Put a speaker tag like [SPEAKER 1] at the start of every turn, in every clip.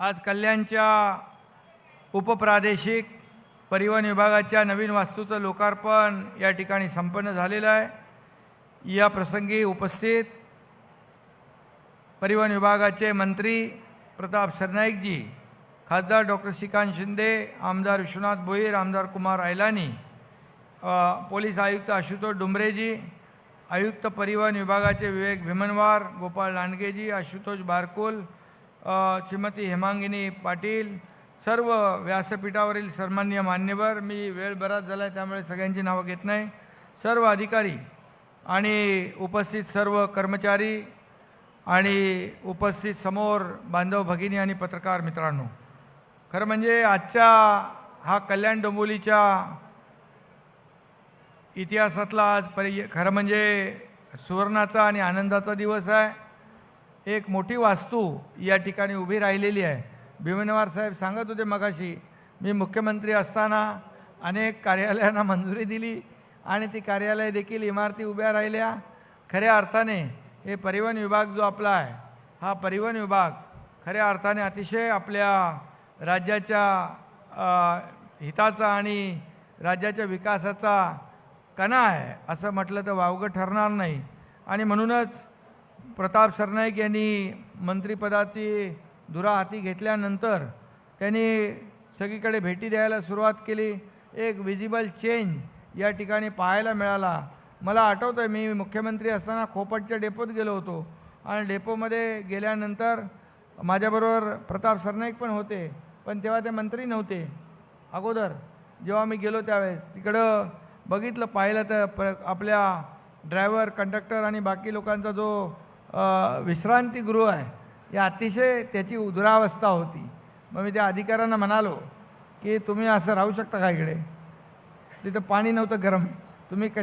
[SPEAKER 1] आज कल्याणच्या उपप्रादेशिक परिवहन विभागाच्या नवीन वास्तूचं लोकार्पण या ठिकाणी संपन्न झालेलं आहे. या प्रसंगी उपस्थित परिवहन विभागाचे मंत्री प्रताप सरनाईकजी खासदार डॉक्टर श्रीकांत शिंदे आमदार विश्वनाथ भोईर आमदार कुमार ऐलानी पोलीस आयुक्त आशुतोष डुंबरेजी आयुक्त परिवहन विभागाचे विवेक भीमनवार गोपाळ लांडगेजी आशुतोष बारकुल श्रीमती हेमांगिनी पाटील सर्व व्यासपीठावरील सन्मान्य मान्यवर मी वेळ बराच झाला आहे त्यामुळे सगळ्यांची नावं घेत नाही. सर्व अधिकारी आणि उपस्थित सर्व कर्मचारी आणि उपस्थित समोर बांधव भगिनी आणि पत्रकार मित्रांनो खरं म्हणजे आजच्या हा कल्याण डोंबोलीच्या इतिहासातला आज परि खरं म्हणजे सुवर्णाचा आणि आनंदाचा दिवस आहे. एक मोठी वास्तू या ठिकाणी उभी राहिलेली आहे. भीमनवार साहेब सांगत होते मगाशी मी मुख्यमंत्री असताना अनेक कार्यालयांना मंजुरी दिली आणि ती कार्यालय देखील इमारती उभ्या राहिल्या. खऱ्या अर्थाने हे परिवहन विभाग जो आपला आहे हा परिवहन विभाग खऱ्या अर्थाने अतिशय आपल्या राज्याच्या हिताचा आणि राज्याच्या विकासाचा कणा आहे असं म्हटलं तर वावगं ठरणार नाही. आणि म्हणूनच प्रताप सरनाईक यांनी मंत्रिपदाची धुरा हाती घेतल्यानंतर त्यांनी सगळीकडे भेटी द्यायला सुरुवात केली. एक विजिबल चेंज या ठिकाणी पाहायला मिळाला. मला आठवतं आहे मी मुख्यमंत्री असताना खोपटच्या डेपोत गेलो होतो. आणि डेपोमध्ये गेल्यानंतर माझ्याबरोबर प्रताप सरनाईक पण होते पण तेव्हा ते मंत्री नव्हते. अगोदर जेव्हा मी गेलो त्यावेळेस तिकडं बघितलं पाहिलं तर प आपल्या ड्रायव्हर कंडक्टर आणि बाकी लोकांचा जो विश्रांतीगृह आहे. या अतिशय त्याची उदरावस्था होती. मग मी त्या अधिकाऱ्यांना म्हणालो की तुम्ही असं राहू शकता का इकडे? तिथं पाणी नव्हतं गरम. तुम्ही क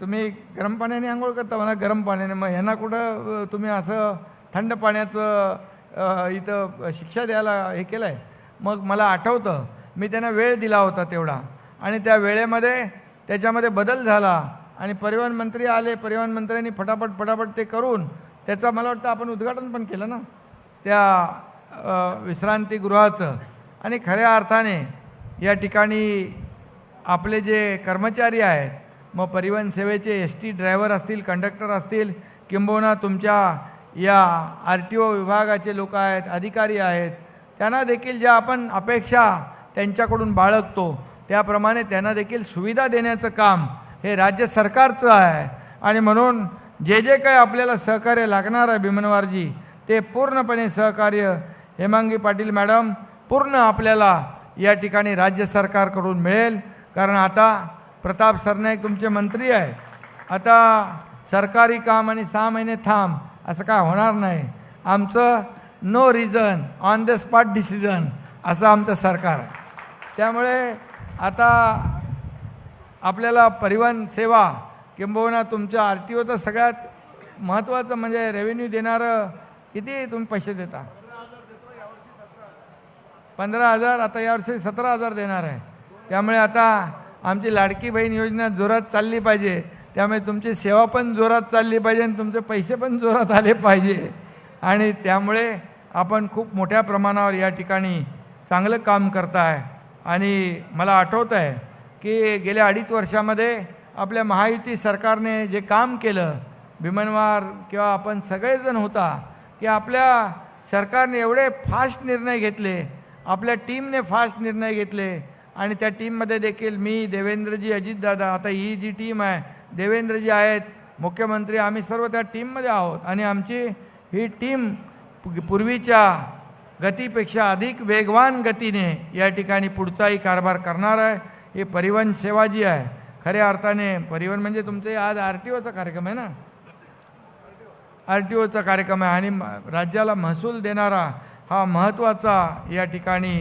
[SPEAKER 1] तुम्ही गरम पाण्याने आंघोळ करता म्हणा गरम पाण्याने. मग ह्यांना कुठं तुम्ही असं थंड पाण्याचं इथं शिक्षा द्यायला हे केलं आहे मग मला आठवतं मी त्यांना वेळ दिला होता तेवढा. आणि त्या वेळेमध्ये त्याच्यामध्ये बदल झाला. आणि परिवहन मंत्री आले. परिवहन मंत्र्यांनी फटाफट फटाफट ते करून त्याचं मला वाटतं आपण उद्घाटन पण केलं ना. त्या विश्रांतीगृहाचं आणि खऱ्या अर्थाने या ठिकाणी आपले जे कर्मचारी आहेत मग परिवहन सेवेचे एस टी ड्रायव्हर असतील कंडक्टर असतील किंबहुना तुमच्या या आर टी ओ विभागाचे लोक आहेत अधिकारी आहेत त्यांना देखील ज्या आपण अपेक्षा त्यांच्याकडून बाळगतो त्याप्रमाणे त्यांना देखील सुविधा देण्याचं काम हे राज्य सरकारचं आहे. आणि म्हणून जे जे काही आपल्याला सहकार्य लागणार आहे भीमनवारजी ते पूर्णपणे सहकार्य. हेमांगी पाटील मॅडम पूर्ण आपल्याला या ठिकाणी राज्य सरकारकडून मिळेल. कारण आता प्रताप सरनाईक तुमचे मंत्री आहेत आता सरकारी काम आणि सहा महिने थांब असं काय होणार नाही. आमचं no reason on the spot decision असं आमचं सरकार आहे. त्यामुळे आता आपल्याला परिवहन सेवा किंबहुना तुमच्या आर टी ओचं सगळ्यात महत्त्वाचं म्हणजे रेव्हेन्यू देणारं किती तुम्ही पैसे देता? पंधरा हजार आता यावर्षी सतरा हजार देणार आहे. त्यामुळे आता आमची लाडकी बहीण योजना जोरात चालली पाहिजे. त्यामुळे तुमची सेवा पण जोरात चालली पाहिजे आणि तुमचे पैसे पण जोरात आले पाहिजे. आणि त्यामुळे आपण खूप मोठ्या प्रमाणावर या ठिकाणी चांगलं काम करताय. आणि मला आठवत आहे की गेल्या अडीच वर्षामध्ये आपल्या महायुती सरकारने जे काम केलं भीमनवार किंवा आपण सगळेजण होता की आपल्या सरकारने एवढे फास्ट निर्णय घेतले आपल्या टीमने फास्ट निर्णय घेतले आणि त्या टीममध्ये देखील मी देवेंद्रजी अजितदादा आता ही जी टीम आहे देवेंद्रजी आहेत मुख्यमंत्री आम्ही सर्व त्या टीममध्ये आहोत. आणि आमची ही टीम पूर्वीच्या गतीपेक्षा अधिक वेगवान गतीने या ठिकाणी पुढचाही कारभार करणार आहे. ही परिवहन सेवा जी आहे. खऱ्या अर्थाने परिवहन म्हणजे तुमचे आज आर टी ओचा कार्यक्रम आहे ना? आर टी ओचा कार्यक्रम आहे आणि राज्याला महसूल देणारा हा महत्त्वाचा या ठिकाणी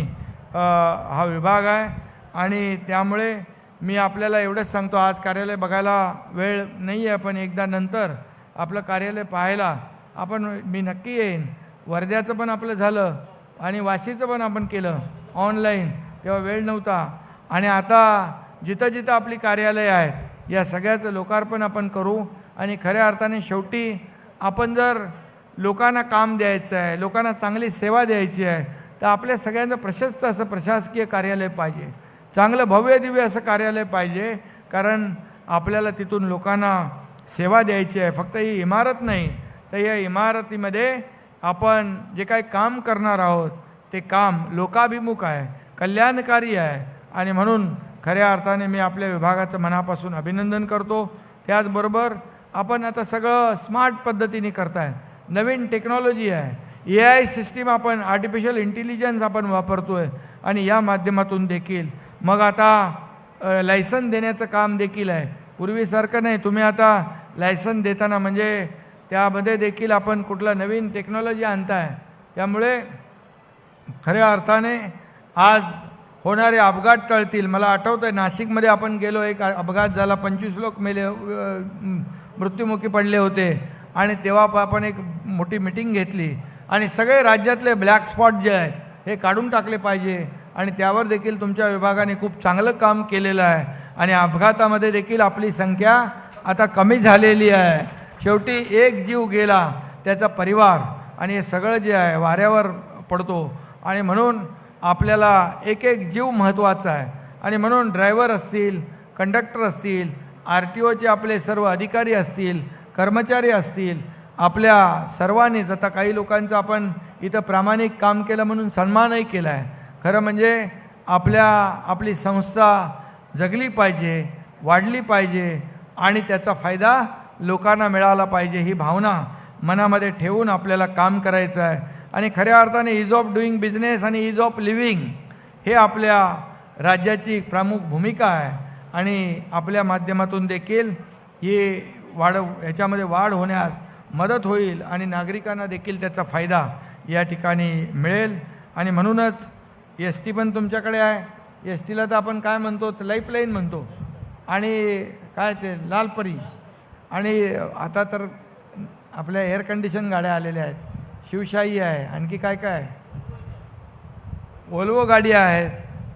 [SPEAKER 1] हा विभाग आहे. आणि त्यामुळे मी आपल्याला एवढंच सांगतो आज कार्यालय बघायला वेळ नाही आहे पण एकदा नंतर आपलं कार्यालय पाहायला आपण मी नक्की येईन. वर्ध्याचं पण आपलं झालं आणि वाशीचं पण आपण केलं ऑनलाईन तेव्हा वेळ नव्हता. आणि आता जिथं जिथं आपली कार्यालय आहेत या सगळ्याचं लोकार्पण आपण करू. आणि खऱ्या अर्थाने शेवटी आपण जर लोकांना काम द्यायचं आहे लोकांना चांगली सेवा द्यायची आहे तर आपल्या सगळ्यांचं प्रशस्त असं प्रशासकीय कार्यालय पाहिजे. चांगलं भव्य दिव्य असं कार्यालय पाहिजे कारण आपल्याला तिथून लोकांना सेवा द्यायची आहे. फक्त ही इमारत नाही तर या इमारतीमध्ये आपण जे काही काम करणार आहोत ते काम लोकाभिमुख आहे कल्याणकारी आहे. आणि म्हणून खऱ्या अर्थाने मी आपल्या विभागाचं मनापासून अभिनंदन करतो. त्याचबरोबर आपण आता सगळं स्मार्ट पद्धतीने करताय. नवीन टेक्नॉलॉजी आहे. ए आय सिस्टीम आपण आर्टिफिशियल इंटेलिजन्स आपण वापरतो आहे आणि या माध्यमातून देखील. मग आता लायसन देण्याचं काम देखील आहे. पूर्वीसारखं नाही. तुम्ही आता लायसन देताना म्हणजे त्यामध्ये देखील आपण कुठला नवीन टेक्नॉलॉजी आणताय. त्यामुळे खऱ्या अर्थाने आज होणारे अपघात टळतील. मला आठवतं आहे नाशिकमध्ये आपण गेलो एक अपघात झाला. पंचवीस लोक मेले मृत्युमुखी पडले होते. आणि तेव्हा आपण एक मोठी मिटिंग घेतली. आणि सगळे राज्यातले ब्लॅक स्पॉट जे आहेत हे काढून टाकले पाहिजे. आणि त्यावर देखील तुमच्या विभागाने खूप चांगलं काम केलेलं आहे. आणि अपघातामध्ये देखील आपली संख्या आता कमी झालेली आहे. शेवटी एक जीव गेला त्याचा परिवार. आणि हे सगळं जे आहे वाऱ्यावर पडतो. आणि म्हणून आपल्याला एक एक जीव महत्त्वाचा आहे. आणि म्हणून ड्रायव्हर असतील कंडक्टर असतील आर टी ओचे आपले सर्व अधिकारी असतील कर्मचारी असतील आपल्या सर्वांनीच आता काही लोकांचं आपण इथं प्रामाणिक काम केलं म्हणून सन्मानही केला आहे. खरं म्हणजे आपल्या आपली संस्था जगली पाहिजे वाढली पाहिजे आणि त्याचा फायदा लोकांना मिळाला पाहिजे ही भावना मनामध्ये ठेवून आपल्याला काम करायचं आहे. आणि खऱ्या अर्थाने इज ऑफ डुईंग बिझनेस आणि इज ऑफ लिव्हिंग हे आपल्या राज्याची प्रमुख भूमिका आहे. आणि आपल्या माध्यमातून देखील ही वाढ याच्यामध्ये वाढ होण्यास मदत होईल आणि नागरिकांना देखील त्याचा फायदा या ठिकाणी मिळेल. आणि म्हणूनच एस टी पण तुमच्याकडे आहे. एस टीला तर आपण काय म्हणतो? लाईफलाईन म्हणतो. आणि काय ते? लालपरी आणि आता तर आपल्या एअर कंडिशन गाड्या आलेल्या आहेत. शिवशाही आहे. आणखी काय काय? आहे वोल्वो गाडी आहेत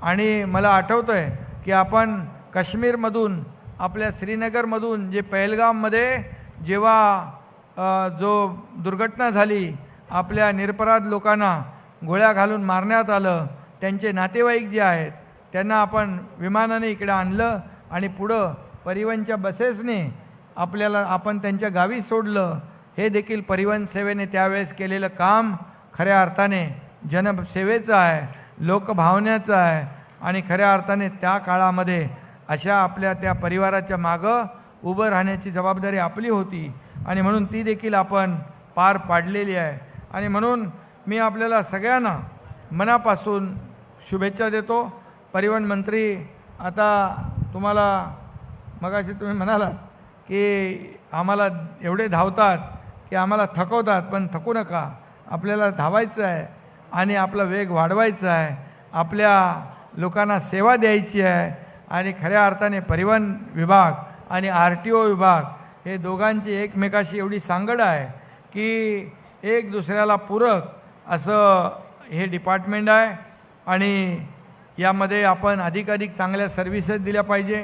[SPEAKER 1] आणि मला आठवतं आहे की आपण काश्मीरमधून आपल्या श्रीनगरमधून जे पहलगाममध्ये जेव्हा जो दुर्घटना झाली आपल्या निरपराध लोकांना गोळ्या घालून मारण्यात आलं त्यांचे नातेवाईक जे आहेत त्यांना आपण विमानाने इकडे आणलं आणि पुढं परिवहनच्या बसेसने आपल्याला आपण त्यांच्या गावी सोडलं. हे देखील परिवहन सेवेने त्यावेळेस केलेलं काम खऱ्या अर्थाने जनसेवेचं आहे लोकभावनेचं आहे आणि खऱ्या अर्थाने त्या काळामध्ये अशा आपल्या त्या परिवाराच्या मागं उभं राहण्याची जबाबदारी आपली होती आणि म्हणून ती देखील आपण पार पाडलेली आहे. आणि म्हणून मी आपल्याला सगळ्यांना मनापासून शुभेच्छा देतो. परिवहन मंत्री आता तुम्हाला मगाशी तुम्ही म्हणालात की आम्हाला एवढे धावतात की आम्हाला थकवतात पण थकू नका. आपल्याला धावायचं आहे आणि आपला वेग वाढवायचा आहे. आपल्या लोकांना सेवा द्यायची आहे आणि खऱ्या अर्थाने परिवहन विभाग आणि आर टी ओ विभाग हे दोघांची एकमेकाशी एवढी सांगड आहे की एक दुसऱ्याला पूरक असं हे डिपार्टमेंट आहे आणि यामध्ये आपण अधिकाधिक चांगल्या सर्व्हिसेस दिल्या पाहिजे.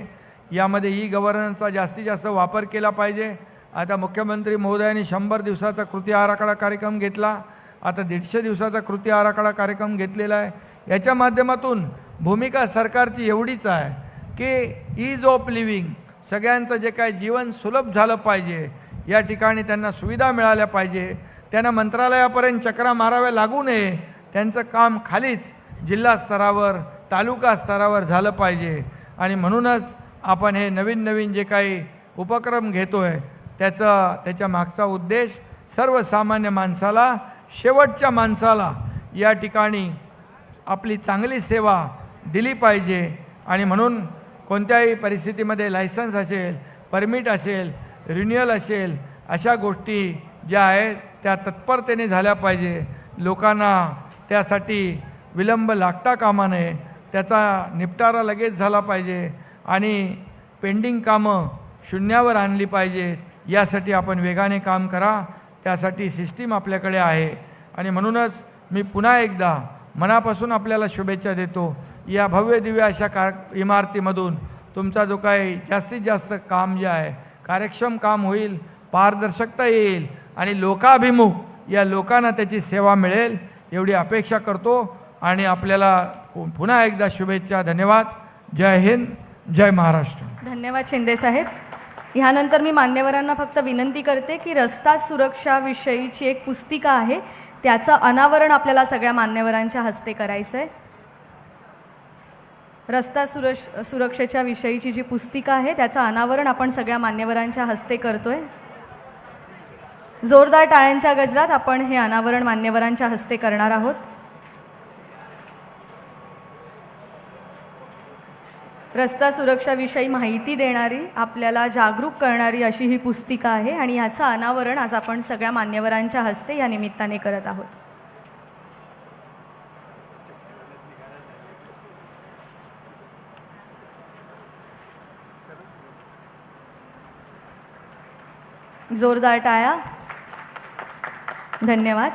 [SPEAKER 1] यामध्ये ई गव्हर्नन्सचा जास्तीत जास्त वापर केला पाहिजे. आता मुख्यमंत्री महोदयांनी शंभर दिवसाचा कृती आराखडा कार्यक्रम घेतला. आता दीडशे दिवसाचा कृती आराखडा कार्यक्रम घेतलेला आहे. याच्या माध्यमातून भूमिका सरकारची एवढीच आहे की ईज ऑफ लिव्हिंग सगळ्यांचं जे काय जीवन सुलभ झालं पाहिजे या ठिकाणी त्यांना सुविधा मिळाल्या पाहिजे. त्यांना मंत्रालयापर्यंत चक्रा माराव्या लागू नये. त्यांचं काम खालीच जिल्हा स्तरावर तालुका स्तरावर झालं पाहिजे. आणि म्हणूनच आपण हे नवीन नवीन जे काही उपक्रम घेतो आहे त्याचा त्याच्या मागचा उद्देश सर्वसामान्य माणसाला शेवटच्या माणसाला या ठिकाणी आपली चांगली सेवा दिली पाहिजे. आणि म्हणून कोणत्याही परिस्थितीमध्ये लायसन्स असेल परमिट असेल रिन्युअल असेल अशा गोष्टी ज्या आहेत त्या तत्परतेने झाल्या पाहिजे. लोकांना त्यासाठी विलंब लागता कामा नये. त्याचा निपटारा लगेच झाला पाहिजे. आणि पेंडिंग कामं शून्यावर आणली पाहिजेत. यासाठी आपण वेगाने काम करा त्यासाठी सिस्टीम आपल्याकडे आहे. आणि म्हणूनच मी पुन्हा एकदा मनापासून आपल्याला शुभेच्छा देतो. या भव्य दिव्य अशा कार इमारतीमधून तुमचा जो काही जास्तीत जास्त काम जे आहे कार्यक्षम काम होईल पारदर्शकता येईल आणि लोकाभिमुख या लोकांना त्याची सेवा मिळेल एवढी अपेक्षा करतो. आणि आपल्याला पुन्हा एकदा शुभेच्छा धन्यवाद. जय हिंद जय महाराष्ट्र.
[SPEAKER 2] धन्यवाद शिंदे साहेब. ह्यानंतर मी मान्यवरांना फक्त विनंती करते की रस्ता सुरक्षाविषयीची एक पुस्तिका आहे. त्याचं अनावरण आपल्याला सगळ्या मान्यवरांच्या हस्ते करायचं आहे रस्ता सुरक्ष सुरक्षेच्या विषयीची जी पुस्तिका आहे त्याचं अनावरण आपण सगळ्या मान्यवरांच्या हस्ते करतोय. जोरदार टाळ्यांच्या गजरात आपण हे अनावरण मान्यवरांच्या हस्ते करणार आहोत. रस्ता सुरक्षाविषयी माहिती देणारी आपल्याला जागरूक करणारी अशी ही पुस्तिका आहे आणि याचं अनावरण आज आपण सगळ्या मान्यवरांच्या हस्ते या निमित्ताने करत आहोत. जोरदार टाळ्या. धन्यवाद.